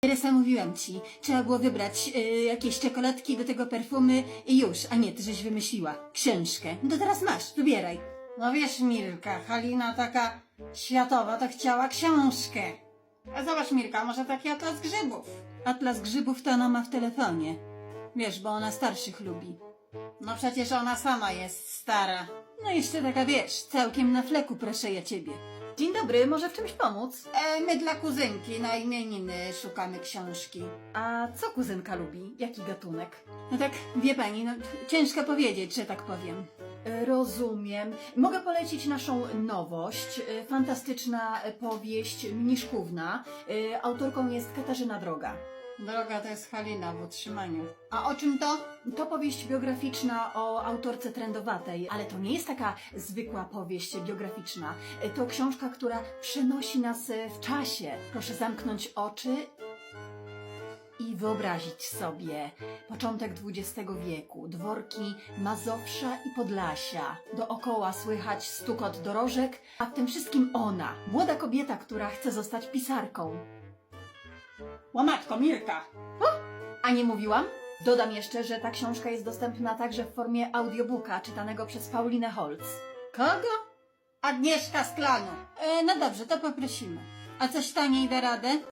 Teresa, mówiłam ci, trzeba było wybrać y, jakieś czekoladki do tego perfumy i już, a nie, ty żeś wymyśliła. Książkę. No to teraz masz, wybieraj. No wiesz, Mirka, Halina taka światowa to chciała książkę. A zobacz, Mirka, może taki atlas grzybów. Atlas grzybów to ona ma w telefonie. Wiesz, bo ona starszych lubi. No przecież ona sama jest stara. No jeszcze taka, wiesz, całkiem na fleku, proszę ja ciebie. Dzień dobry, może w czymś pomóc? E, my dla kuzynki na imieniny szukamy książki. A co kuzynka lubi? Jaki gatunek? No tak, wie pani, no ciężko powiedzieć, że tak powiem. Rozumiem. Mogę polecić naszą nowość. E, Fantastyczna powieść Mniszkówna. E, Autorką jest Katarzyna Droga. Droga to jest Halina w utrzymaniu. A o czym to? To powieść biograficzna o autorce trendowatej, ale to nie jest taka zwykła powieść biograficzna. To książka, która przenosi nas w czasie. Proszę zamknąć oczy i wyobrazić sobie początek XX wieku, dworki Mazowsza i Podlasia. Dookoła słychać stukot dorożek, a w tym wszystkim ona, młoda kobieta, która chce zostać pisarką. Łamatko, Mirka. A nie mówiłam? Dodam jeszcze, że ta książka jest dostępna także w formie audiobooka czytanego przez Paulinę Holz. Kogo? Agnieszka Sklanu. E, no dobrze, to poprosimy. A coś taniej da radę?